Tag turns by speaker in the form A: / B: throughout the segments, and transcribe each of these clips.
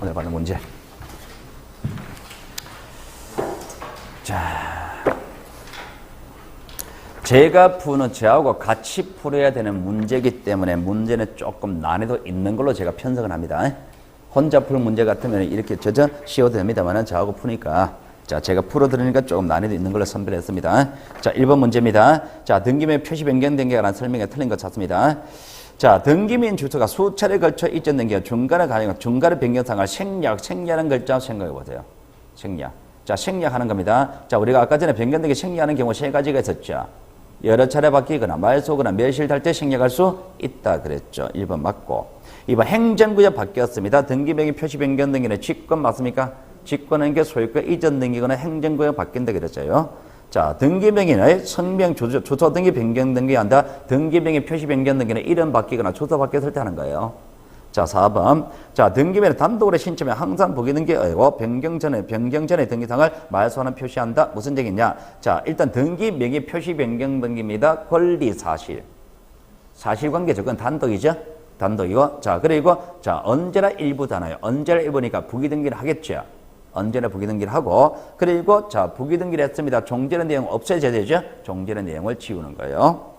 A: 오늘 받는 문제. 자. 제가 푸는 저하고 같이 풀어야 되는 문제이기 때문에 문제는 조금 난이도 있는 걸로 제가 편성을 합니다. 혼자 풀 문제 같으면 이렇게 저저 쉬어도 됩니다만 저하고 푸니까 자 제가 풀어드리니까 조금 난이도 있는 걸로 선별했습니다. 자 1번 문제입니다. 자 등기명 표시 변경된 게 관한 설명에 틀린 것 찾습니다. 자 등기민 주소가 수차례 걸쳐 잊었는 게 중간에 가능 중간에 변경상을 생략 생략하는 글자 생각해 보세요. 생략. 자 생략하는 겁니다. 자 우리가 아까 전에 변경된 게 생략하는 경우 세 가지가 있었죠. 여러 차례 바뀌거나 말소거나 매실 달때 생략할 수 있다 그랬죠. 1번 맞고. 2번 행정구역 바뀌었습니다. 등기명의 표시 변경 등기는 직권 맞습니까? 직권은 게 소유권 이전 등기거나 행정구역 바뀐다 그랬죠. 자, 등기명의는 성명 주소, 주소 등기 변경 등기 한다. 등기명의 표시 변경 등기는 이름 바뀌거나 주소 바뀌었을 때 하는 거예요. 자, 4번. 자, 등기명을 단독으로 신청하면 항상 보기 등기이고 변경 전에 변경 전에 등기상을 말소하는 표시한다. 무슨 얘기냐? 자, 일단 등기 명의 표시 변경 등기입니다. 권리 사실. 사실관계죠. 그건 단독이죠. 단독이고. 자, 그리고 자, 언제나 일부잖아요. 언제나 일부니까 부기 등기를 하겠죠. 언제나 부기 등기를 하고 그리고 자, 부기 등기를 했습니다. 종전의 내용 없애져야 되죠. 종전의 내용을 지우는 거예요.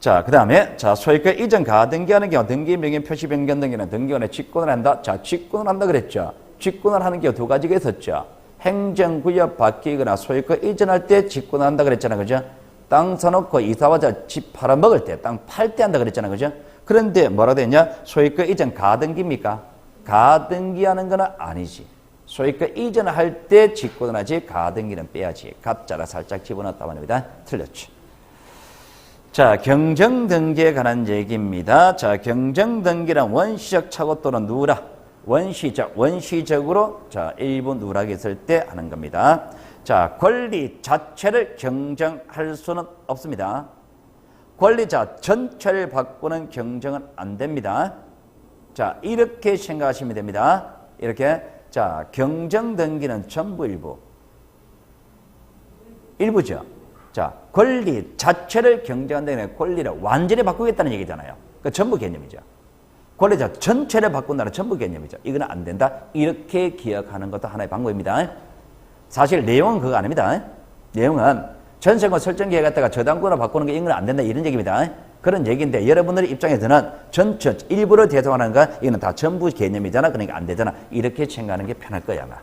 A: 자, 그 다음에, 자, 소유권 이전 가등기하는 경우 등기 명의 표시 변경 등기는 등기원에 직권을 한다. 자, 직권을 한다 그랬죠. 직권을 하는 경우 두 가지가 있었죠. 행정구역 바뀌거나 소유권 이전할 때 직권을 한다 그랬잖아. 그죠? 땅 사놓고 이사와자 집 팔아먹을 때, 땅 팔 때 한다 그랬잖아. 그죠? 그런데 뭐라 되냐? 소유권 이전 가등기입니까? 가등기하는 건 아니지. 소유권 이전할 때 직권을 하지, 가등기는 빼야지. 가짜라 살짝 집어넣었다 말입니다. 틀렸지. 자, 경정등기에 관한 얘기입니다. 자, 경정등기란 원시적 착오 또는 누락, 원시적, 원시적으로 자, 일부 누락이 있을 때 하는 겁니다. 자, 권리 자체를 경정할 수는 없습니다. 권리자 전체를 바꾸는 경정은 안 됩니다. 자, 이렇게 생각하시면 됩니다. 이렇게. 자, 경정 등기는 전부 일부. 일부죠. 자, 권리 자체를 경쟁한다는 게 권리를 완전히 바꾸겠다는 얘기잖아요. 그 전부 개념이죠. 권리자 전체를 바꾼다는 전부 개념이죠. 이거는 안 된다. 이렇게 기억하는 것도 하나의 방법입니다. 사실 내용은 그거 아닙니다. 내용은 전세권 설정기에 갖다가 저당권을 바꾸는 게 이건 안 된다 이런 얘기입니다. 그런 얘기인데 여러분들의 입장에서는 전체 일부를 대상하는 거 이거는 다 전부 개념이잖아. 그러니까 안 되잖아. 이렇게 생각하는 게 편할 거야 아마.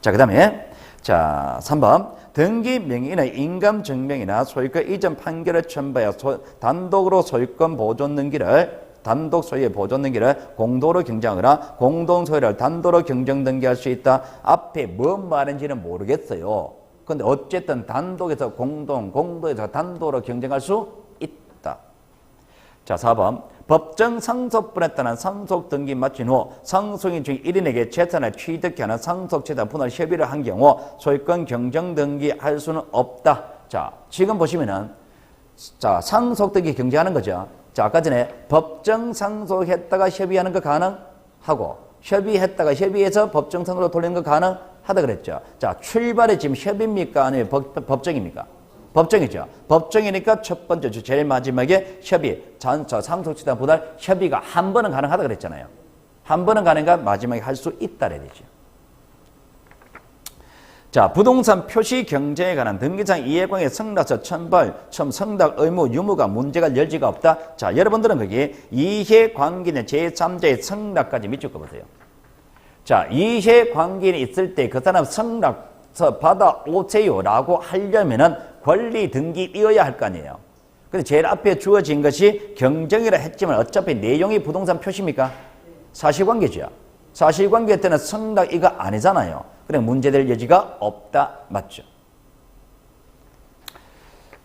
A: 자, 그 다음에 자, 3번. 등기 명의인의 인감 증명이나 소유권 이전 판결을 첨부하여 소, 단독으로 소유권 보존 등기를 단독 소유의 보존 등기를 공도로 경정하거나 공동 소유를 단도로 경정 등기할 수 있다. 앞에 뭔 말인지는 모르겠어요. 근데 어쨌든 단독에서 공동, 공도에서 단도로 경쟁할 수. 자, 4번. 법정 상속분에 따른 상속 등기 마친 후 상속인 중 1인에게 재산을 취득케 하는 상속 재산 분할 협의를 한 경우 소유권 경정 등기 할 수는 없다. 자, 지금 보시면은 자, 상속 등기 경쟁하는 거죠. 자, 아까 전에 법정 상속했다가 협의하는 거 가능하고 협의했다가 협의해서 법정 상속으로 돌리는 거 가능하다 그랬죠. 자, 출발이 지금 협의입니까? 아니면 법, 법정입니까? 법정이죠. 법정이니까 첫 번째 주 제일 마지막에 협의, 전처 상속치단 분할 협의가 한 번은 가능하다 그랬잖아요. 한 번은 가능가 마지막에 할 수 있다 그래야 되죠. 자, 부동산 표시 경제에 관한 등기상 이해관계 성락서 천벌, 첨 성락 의무 유무가 문제가 열지가 없다. 자, 여러분들은 거기 이해관계는 제3자의 성락까지 밑줄 거보세요. 자, 이해관계는 있을 때 그 사람 성락서 받아오세요라고 하려면은 권리 등기이어야 할 거 아니에요. 근데 제일 앞에 주어진 것이 경정이라 했지만 어차피 내용이 부동산 표시입니까? 사실관계죠. 사실관계 때는 성락 이거 아니잖아요. 그래 문제될 여지가 없다. 맞죠?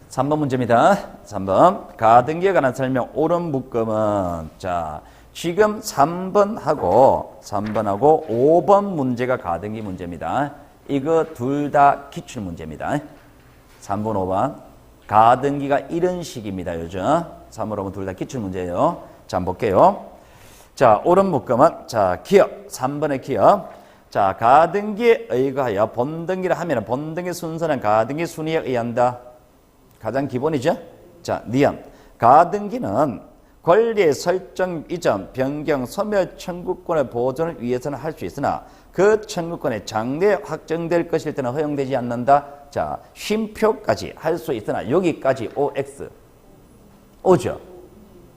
A: 3번 문제입니다. 3번. 가등기에 관한 설명 옳은 묶음은 자 지금 3번하고 3번하고 5번 문제가 가등기 문제입니다. 이거 둘 다 기출 문제입니다. 3번, 5번. 가등기가 이런 식입니다. 요즘. 3번, 5번 둘 다 기출 문제예요. 자, 한번 볼게요. 자, 옳은 묶음은 자, 기업. 3번의 기업. 자, 가등기에 의거하여 본등기를 하면 본등기 순서는 가등기 순위에 의한다. 가장 기본이죠. 자, 니은. 가등기는 권리의 설정 이전 변경 소멸 청구권의 보존을 위해서는 할 수 있으나 그 청구권의 장래 확정될 것일 때는 허용되지 않는다. 자, 쉼표까지 할 수 있으나 여기까지 OX 오죠.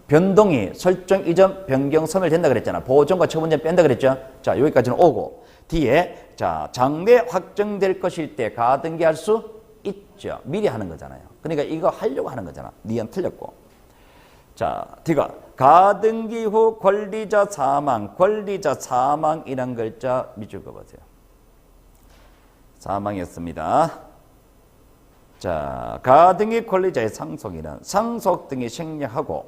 A: 변동이 설정 이전 변경 소멸된다 그랬잖아. 보존과 처분전 뺀다 그랬죠. 자, 여기까지는 오고 뒤에 자, 장래 확정될 것일 때 가등기 할 수 있죠. 미리 하는 거잖아요. 그러니까 이거 하려고 하는 거잖아. 니은 틀렸고. 자, 뒤가 가등기 후 권리자 사망, 권리자 사망이란 글자 밑줄 그어보세요. 사망이었습니다. 자, 가등기 권리자의 상속이란 상속 등이 생략하고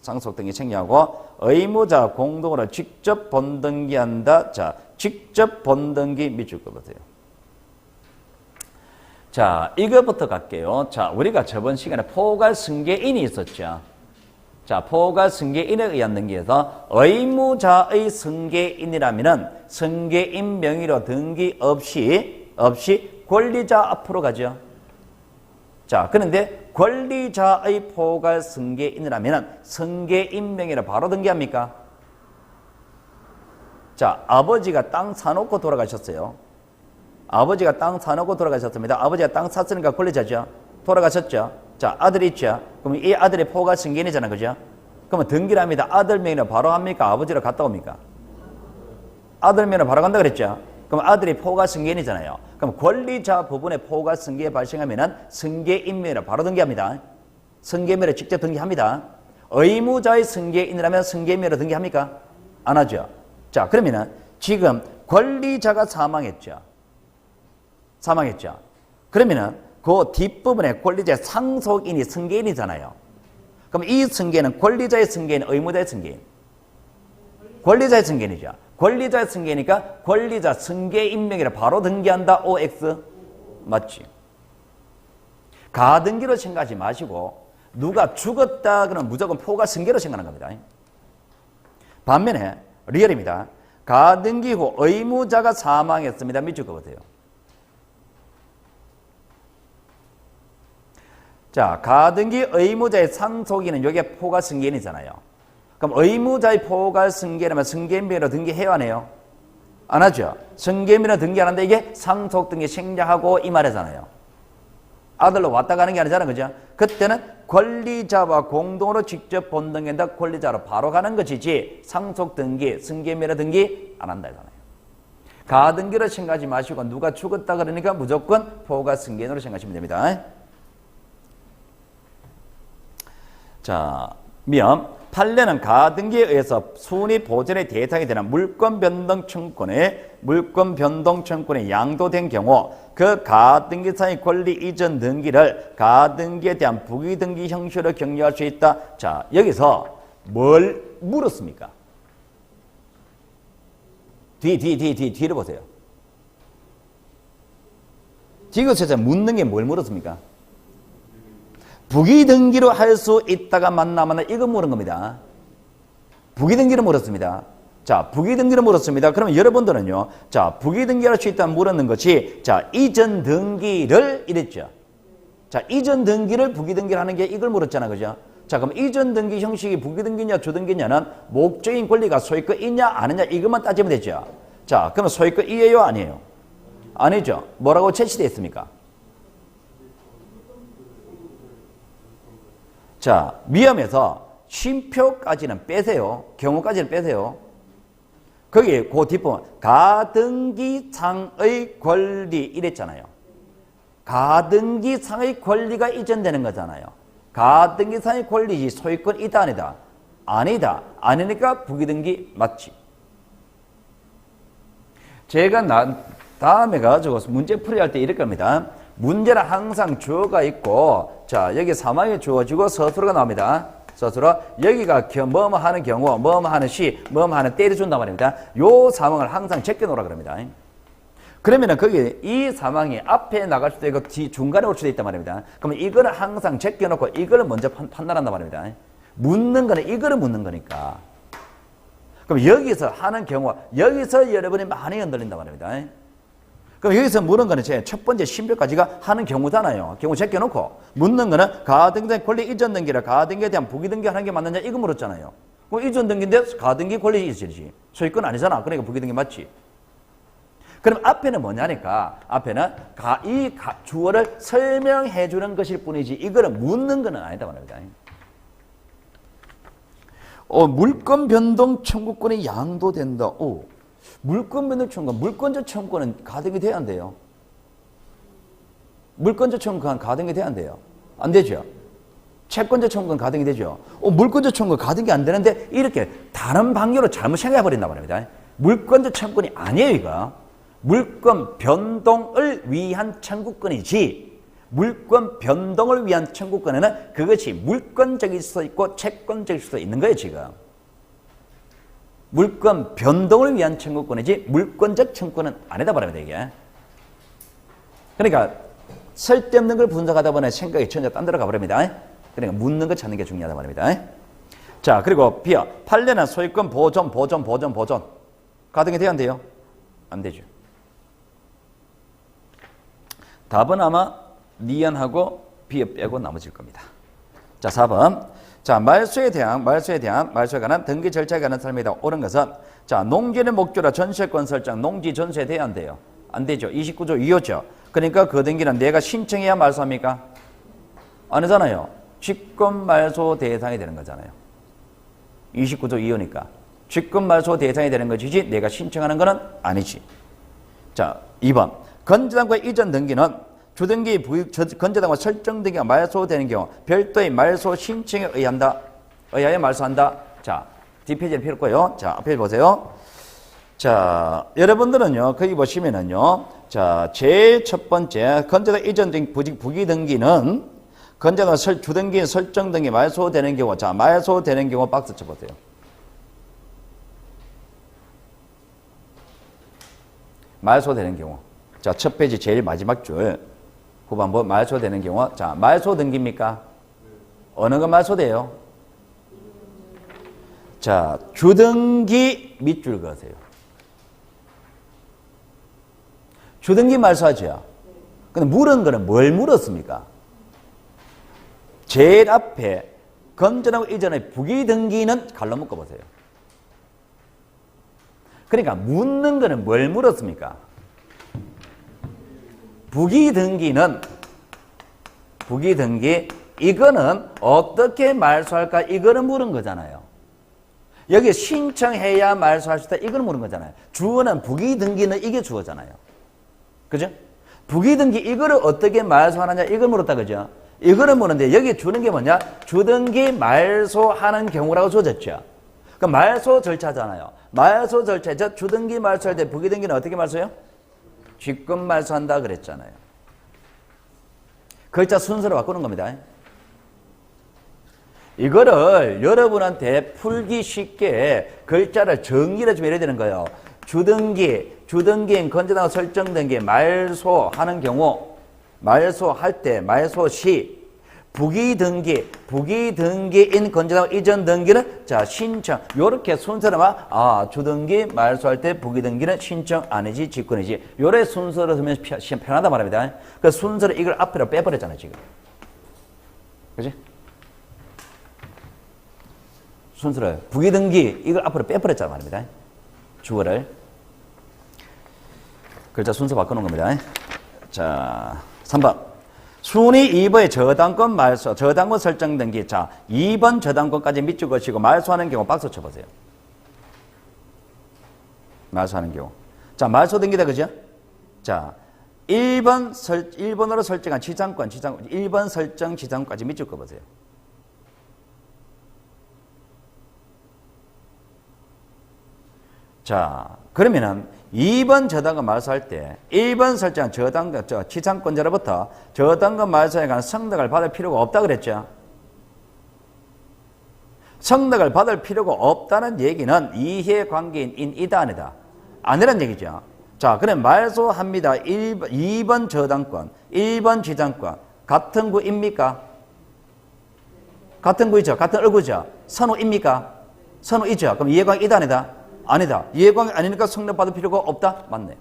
A: 상속 등이 생략하고 의무자 공동으로 직접 번등기한다. 자, 직접 번등기 밑줄 그어보세요. 자, 이거부터 갈게요. 자, 우리가 저번 시간에 포괄 승계인이 있었죠. 자, 포괄 승계인에 의한 등기에서 의무자의 승계인이라면은 승계인 명의로 등기 없이 없이 권리자 앞으로 가죠. 자, 그런데 권리자의 포괄 승계인이라면은 승계인 명의로 바로 등기합니까? 자, 아버지가 땅 사놓고 돌아가셨어요. 아버지가 땅 사놓고 돌아가셨습니다. 아버지가 땅 샀으니까 권리자죠. 돌아가셨죠. 자, 아들이 있죠. 그럼 이 아들의 포가 승계인이잖아. 그죠? 그러면 등기랍니다. 아들 명의로 바로 합니까? 아버지로 갔다 옵니까? 아들 명의로 바로 간다 그랬죠. 그럼 아들이 포가 승계인이잖아요. 그럼 권리자 부분에 포가 승계 발생하면은 승계인 명의로 바로 등기합니다. 승계면에 직접 등기합니다. 의무자의 승계인이라면 승계면으로 등기합니까? 안 하죠. 자, 그러면은 지금 권리자가 사망했죠. 사망했죠. 그러면은 그 뒷부분에 권리자의 상속인이 승계인이잖아요. 그럼 이 승계는 권리자의 승계인, 의무자의 승계인. 권리자의 승계인이죠. 권리자의 승계니까 권리자 승계인 명의로 바로 등기한다. OX. 맞지? 가등기로 생각하지 마시고 누가 죽었다 그러면 무조건 포가 승계로 생각하는 겁니다. 반면에 리얼입니다. 가등기 후 의무자가 사망했습니다. 밑줄 거보세요. 자, 가등기 의무자의 상속인은 여기에 포괄 승계인이잖아요. 그럼 의무자의 포괄 승계라면 승계인별로 등기해야 하네요. 안 하죠? 승계인별로 등기하는데 이게 상속 등기 생략하고 이 말이잖아요. 아들로 왔다 가는 게 아니잖아. 그죠? 그때는 권리자와 공동으로 직접 본등한다 권리자로 바로 가는 것이지 상속 등기, 승계인별로 등기 안 한다. 이잖아요. 가등기로 생각하지 마시고 누가 죽었다 그러니까 무조건 포괄 승계인으로 생각하시면 됩니다. 자, 미음 판례는 가등기에 의해서 순위 보전의 대상이 되는 물권 변동 청구권에 물권 변동 청구권에 양도된 경우 그 가등기사의 권리 이전 등기를 가등기에 대한 부기 등기 형식으로 격려할 수 있다. 자, 여기서 뭘 물었습니까? 뒤, 뒤, 뒤, 뒤, 뒤를 보세요. 지금서 묻는 게 뭘 물었습니까? 부기등기로 할 수 있다가 맞나 이거 물은 겁니다. 부기등기를 물었습니다. 자, 부기등기를 물었습니다. 그러면 여러분들은요, 자, 부기등기할 수 있다 물었는 것이, 자, 이전 등기를 이랬죠. 자, 이전 등기를 부기등기를 하는 게 이걸 물었잖아, 그죠? 자, 그럼 이전 등기 형식이 부기등기냐 주등기냐는 목적인 권리가 소유권 있냐 아니냐 이것만 따지면 되죠. 자, 그러면 소유권 이에요 아니에요? 아니죠. 뭐라고 제시되어 있습니까? 자, 미음에서 쉼표까지는 빼세요. 경우까지는 빼세요. 거기 그 뒷부분 가등기상의 권리 이랬잖아요. 가등기상의 권리가 이전되는 거잖아요. 가등기상의 권리지 소유권 있다 아니다. 아니다. 아니니까 부기등기 맞지. 제가 나, 다음에 가지고 문제 풀이할 때 이럴 겁니다. 문제는 항상 주어가 있고 자 여기 사망이 주어지고 서술어가 나옵니다. 서술어 여기가 뭐뭐 하는 경우 뭐뭐 하는 시 뭐뭐 하는 때를 준단 말입니다. 요 사망을 항상 제껴놓으라 그럽니다. 그러면은 거기 이 사망이 앞에 나갈 수도 있고 뒤 중간에 올 수도 있단 말입니다. 그러면 이거는 항상 제껴놓고 이거를 먼저 판, 판단한단 말입니다. 묻는 거는 이거를 묻는 거니까. 그럼 여기서 하는 경우 여기서 여러분이 많이 흔들린단 말입니다. 그럼 여기서 물은 거는 제 첫 번째 신별까지가 하는 경우잖아요. 경우 제껴놓고 묻는 거는 가등기 권리 이전 등기라 가등기에 대한 부기 등기 하는 게 맞느냐 이거 물었잖아요. 그 이전 등기인데 가등기 권리 있어야지. 소유권 아니잖아. 그러니까 부기 등기 맞지. 그럼 앞에는 뭐냐니까 앞에는 가, 이 가, 주어를 설명해 주는 것일 뿐이지 이거는 묻는 거는 아니다 말입니다. 어, 물권 변동 청구권이 양도된다. 오, 물권 변동 청구권, 물권자 청구권은 가등기 돼야 안 돼요. 물권자 청구권 가등기 돼야 안 돼요. 안 되죠. 채권자 청구권 가등기 되죠. 어, 물권자 청구권 가등기 안 되는데 이렇게 다른 방향으로 잘못 생각해 버린다 말입니다. 물권자 청구권이 아니에요, 이거. 물권 변동을 위한 청구권이지 물권 변동을 위한 청구권에는 그것이 물권적일 수도 있고 채권적일 수도 있는 거예요 지금 물권 변동을 위한 청구권이지 물권적 청구권은 아니다 말합니다 이게. 그러니까 쓸데없는 걸 분석하다 보니 생각이 전혀 딴 데로 가버립니다. 그러니까 묻는 거 찾는 게 중요하다 말입니다. 자 그리고 비어 판례는 소유권 보존 보존 보존 보존. 가등이 돼야 안 돼요? 안 되죠. 답은 아마 니은하고 비어 빼고 나머지일 겁니다. 자, 4번. 자, 말소에 대한, 말소에 대한, 말소에 관한 등기 절차에 관한 설명이다. 옳은 것은, 자, 농지는 목조라 전세권 설정, 농지 전세 돼야 안 돼요? 안 되죠. 29조 2호죠. 그러니까 그 등기는 내가 신청해야 말소합니까? 아니잖아요. 직권 말소 대상이 되는 거잖아요. 29조 2호니까. 직권 말소 대상이 되는 것이지 내가 신청하는 거는 아니지. 자, 2번. 건재당과 이전 등기는 주등기 건재당과 설정 등기가 말소되는 경우 별도의 말소 신청에 의한다. 의하여 말소한다. 자, 뒷페이지는 필요 없고요. 자, 앞에 보세요. 자, 여러분들은요, 거기 보시면은요, 자, 제일 첫 번째, 건재당 이전 등 부기 등기는 건재당 설, 주등기 설정 등기 말소되는 경우, 자, 말소되는 경우 박스 쳐보세요. 말소되는 경우. 자, 첫 페이지 제일 마지막 줄 후반부 말소되는 경우 자, 말소 등기입니까? 어느 거 말소돼요? 자, 주등기 밑줄 그으세요. 주등기 말소하죠. 근데 물은 거는 뭘 물었습니까? 제일 앞에 건전하고 이전에 부기 등기는 갈로 묶어 보세요. 그러니까 묻는 거는 뭘 물었습니까? 부기 등기는 부기 등기 이거는 어떻게 말소할까 이거는 물은 거잖아요. 여기 신청해야 말소할 수 있다 이거는 물은 거잖아요. 주어는 부기 등기는 이게 주어잖아요. 그죠? 부기 등기 이거를 어떻게 말소하느냐 이걸 물었다 그죠? 이거를 물는데 여기 주는 게 뭐냐? 주등기 말소하는 경우라고 주어졌죠. 그 말소 절차잖아요. 말소 절차, 저 주등기 말소할 때 부기 등기는 어떻게 말소해요? 쥐권 말소한다 그랬잖아요. 글자 순서로 바꾸는 겁니다. 이거를 여러분한테 풀기 쉽게 글자를 정리를 좀 해야 되는 거예요. 주등기, 주등기인 설정된 게 말소하는 경우, 말소할 때, 말소 시, 부기 등기, 부기 등기인 건재당 이전 등기는 자 신청 요렇게 순서로만 아 주등기 말소할 때 부기 등기는 신청 아니지 직권이지 요래 순서로 하면 편하다 말합니다. 그 순서를 이걸 앞으로 빼버렸잖아요 지금. 그지? 순서를 부기 등기 이걸 앞으로 빼버렸잖아 말입니다. 주어를 글자 순서 바꿔놓은 겁니다. 자 3번. 순위 2번의 저당권 말소, 저당권 설정 등기. 자, 2번 저당권까지 밑줄 것이고 말소하는 경우 박수 쳐보세요. 말소하는 경우. 자, 말소 등기다, 그죠? 자, 1번 설, 1번으로 설정한 지장권, 지장권, 1번 설정 지장까지 밑줄 거보세요. 자, 그러면은 2번 저당권 말소할 때 1번 설정 저당권, 저 지상권자로부터 저당권 말소에 관한 성덕을 받을 필요가 없다 그랬죠. 성덕을 받을 필요가 없다는 얘기는 이해관계인 이다 아니다. 아니란 얘기죠. 자, 그럼 말소합니다. 1번, 2번 저당권, 1번 지장권 같은 구입니까? 같은 구이죠. 같은 얼굴이죠. 선우입니까? 선우이죠. 그럼 이해관계 이다 아니다. 아니다. 이해관계 아니니까 성립 받을 필요가 없다? 맞네.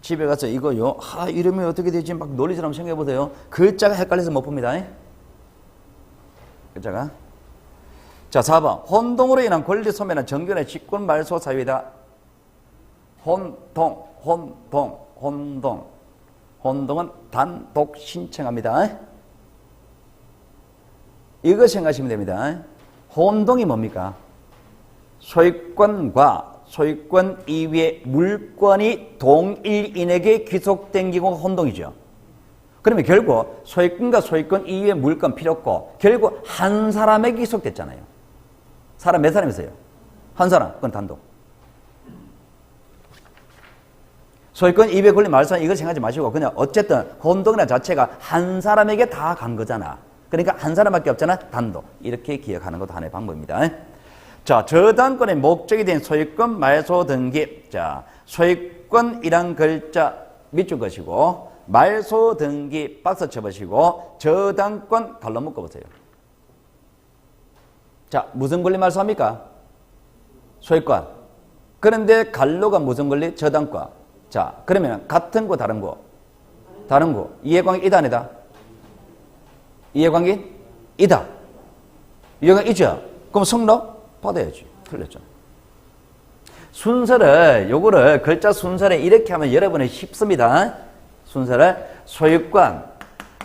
A: 집에 가서 이거요. 아, 이름이 어떻게 되지? 막 논리처럼 생각해 보세요. 글자가 헷갈려서 못 봅니다. 글자가. 자, 4번. 혼동으로 인한 권리 소멸은 정견의 직권 말소 사유이다. 혼동, 혼동, 혼동. 혼동은 단독 신청합니다. 이거 생각하시면 됩니다. 혼동이 뭡니까? 소유권과 소유권 이외의 물권이 동일인에게 귀속된 경우가 혼동이죠. 그러면 결국 소유권과 소유권 이외의 물권 필요 없고 결국 한 사람에게 귀속됐잖아요. 사람 몇 사람 있어요? 한 사람, 그건 단독. 소유권 이외의 권리 말선 이걸 생각하지 마시고 그냥 어쨌든 혼동이나 자체가 한 사람에게 다 간 거잖아. 그러니까 한 사람밖에 없잖아. 단독. 이렇게 기억하는 것도 하나의 방법입니다. 자, 저당권의 목적이 된 소유권 말소 등기. 자, 소유권이란 글자 밑줄 것이고 말소 등기 박스 쳐보시고 저당권 갈로 묶어보세요. 자, 무슨 권리 말소합니까? 소유권. 그런데 갈로가 무슨 권리? 저당권. 자, 그러면 같은 거 다른 거? 다른 거. 이해관계 이다 아니다? 이해관계 이다. 이해관계 이죠? 그럼 성로 받아야지. 틀렸잖아. 순서를 요거를 글자 순서를 이렇게 하면 여러분이 쉽습니다. 순서를 소유권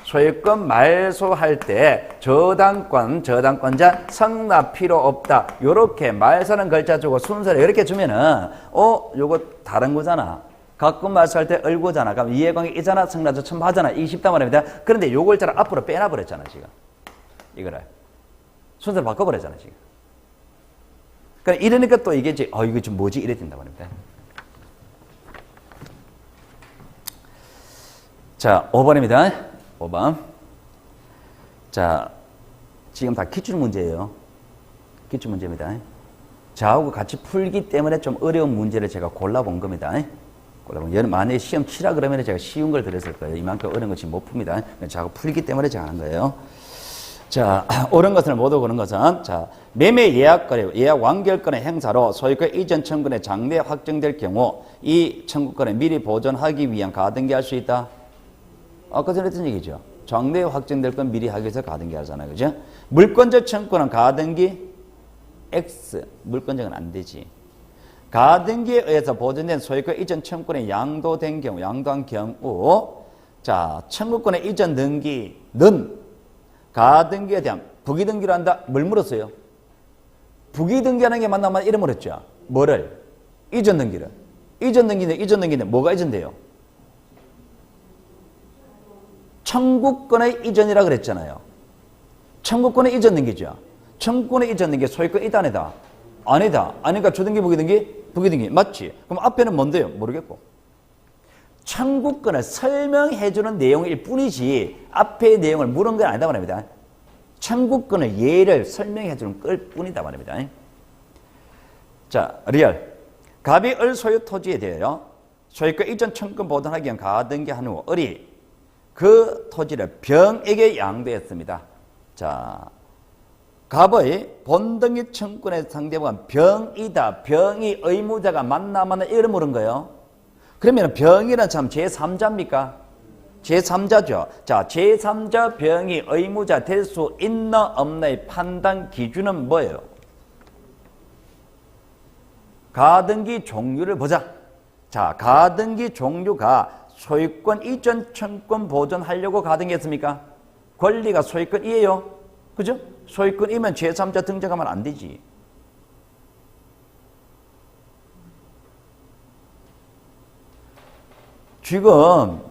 A: 소유권 말소할 때 저당권 저당권자 성납 필요 없다. 요렇게 말서는 글자 주고 순서를 이렇게 주면은 어 요거 다른 거잖아. 가끔 말소할 때 얼고잖아. 그럼 이해관계 이잖아. 성납자 첨부하잖아. 이게 쉽단 말입니다. 그런데 요 글자를 앞으로 빼놔버렸잖아 지금. 이거를 순서를 바꿔버렸잖아 지금. 그러니까 이러니까 또 이게 이제 어 이거 좀 뭐지 이래 된단 말입니다. 자, 5번입니다. 5번. 자, 지금 다 기출 문제예요. 기출 문제입니다. 저하고 같이 풀기 때문에 좀 어려운 문제를 제가 골라본 겁니다. 골라본. 만약에 시험 치라 그러면 제가 쉬운 걸 드렸을 거예요. 이만큼 어려운 거 지금 못 풉니다. 저하고 풀기 때문에 제가 하는 거예요. 자, 옳은 것을 모두 고는 것은 자, 매매 예약거래, 예약 완결권의 행사로 소유권 이전 청구권의 장래 확정될 경우 이 청구권을 미리 보존하기 위한 가등기할 수 있다. 아까 전에 했던 얘기죠. 장래 확정될 건 미리 하기 위해서 가등기 하잖아요. 그죠? 물권적 청구는 가등기 X. 물권적은 안 되지. 가등기에 의해서 보존된 소유권 이전 청구권이 양도된 경우, 양도한 경우, 자, 청구권의 이전 등기는 가등기에 대한 부기등기를 한다. 뭘 물었어요? 부기등기하는 게 맞나만 이름 물었죠. 뭐를? 이전 등기를. 이전 등기는 이전 등기는 뭐가 이전돼요? 청구권의 이전이라 그랬잖아요. 청구권의 이전 등기죠. 청구권의 이전 등기 소유권 이다 아니다? 아니다. 아니까 주등기 부기등기 부기등기 맞지? 그럼 앞에는 뭔데요? 모르겠고. 청구권을 설명해주는 내용일 뿐이지 앞의 내용을 물은 건 아니다 말입니다. 청구권의 예를 설명해주는 걸 뿐이다 말입니다. 자, 리얼. 갑이 을 소유 토지에 대하여 소유권 이전 청구권 보존하기 위한 가등기 한 후 을이 그 토지를 병에게 양도했습니다. 자, 갑의 본등기 청구권의 상대방은 병이다. 병이 의무자가 맞나 이런 물은 거예요. 그러면 병이란 참 제3자입니까? 제3자죠. 자, 제3자 병이 의무자 될 수 있나 없나의 판단 기준은 뭐예요? 가등기 종류를 보자. 자, 가등기 종류가 소유권 이전 청권 보존하려고 가등기했습니까? 권리가 소유권이에요. 그죠? 소유권이면 제3자 등장하면 안 되지. 지금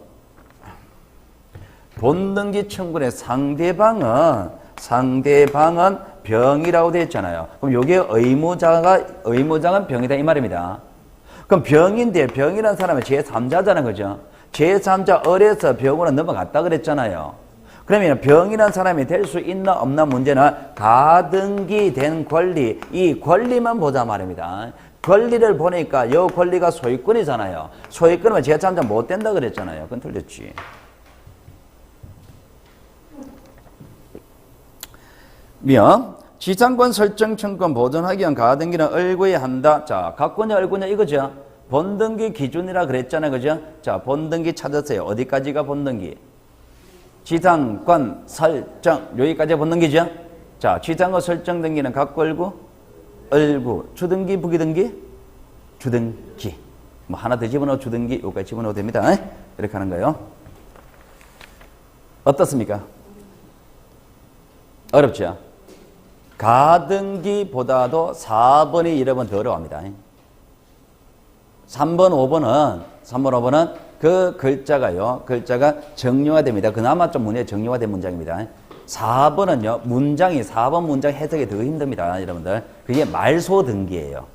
A: 본등기 청구의 상대방은 상대방은 병이라고 되어 있잖아요. 그럼 여기에 의무자가 의무자는 병이다 이 말입니다. 그럼 병인데 병이라는 사람은 제3자잖아요. 그죠? 제3자 어려서 병으로 넘어갔다 그랬잖아요. 그러면 병이라는 사람이 될 수 있나 없나 문제는 가등기 된 권리, 이 권리만 보자 말입니다. 권리를 보니까 이 권리가 소유권이잖아요. 소유권은 제3자 못 된다 그랬잖아요. 그건 틀렸지. 명 지상권 설정 청권 보존하기 위한 가등기는 얼구야 한다. 자, 각권냐 얼구냐 이거죠. 본등기 기준이라 그랬잖아요. 그죠? 자, 본등기 찾았어요. 어디까지가 본등기? 지상권 설정. 여기까지 본등기죠? 자, 지상권 설정 등기는 얼구, 얼구. 주등기, 부기등기? 주등기. 뭐 하나 더 집어넣어 주등기. 여기까지 집어넣어도 됩니다. 에? 이렇게 하는 거예요. 어떻습니까? 어렵죠? 가등기보다도 4번이 여러분 더 어려워합니다. 3번, 5번은, 3번, 5번은 그 글자가요, 글자가 정리화 됩니다. 그나마 좀 문제 정리화된 문장입니다. 4번은요, 문장이, 4번 문장 해석이 더 힘듭니다, 여러분들. 그게 말소 등기예요.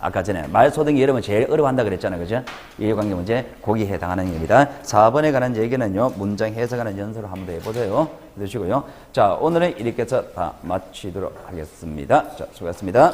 A: 아까 전에 말소 등기 여러분 제일 어려워한다 그랬잖아요. 그죠? 이해관계 문제, 거기 해당하는 겁니다. 4번에 관한 얘기는요, 문장 해석하는 연습을 한번 더 해보세요. 해주시고요. 자, 오늘은 이렇게 해서 다 마치도록 하겠습니다. 자, 수고하셨습니다.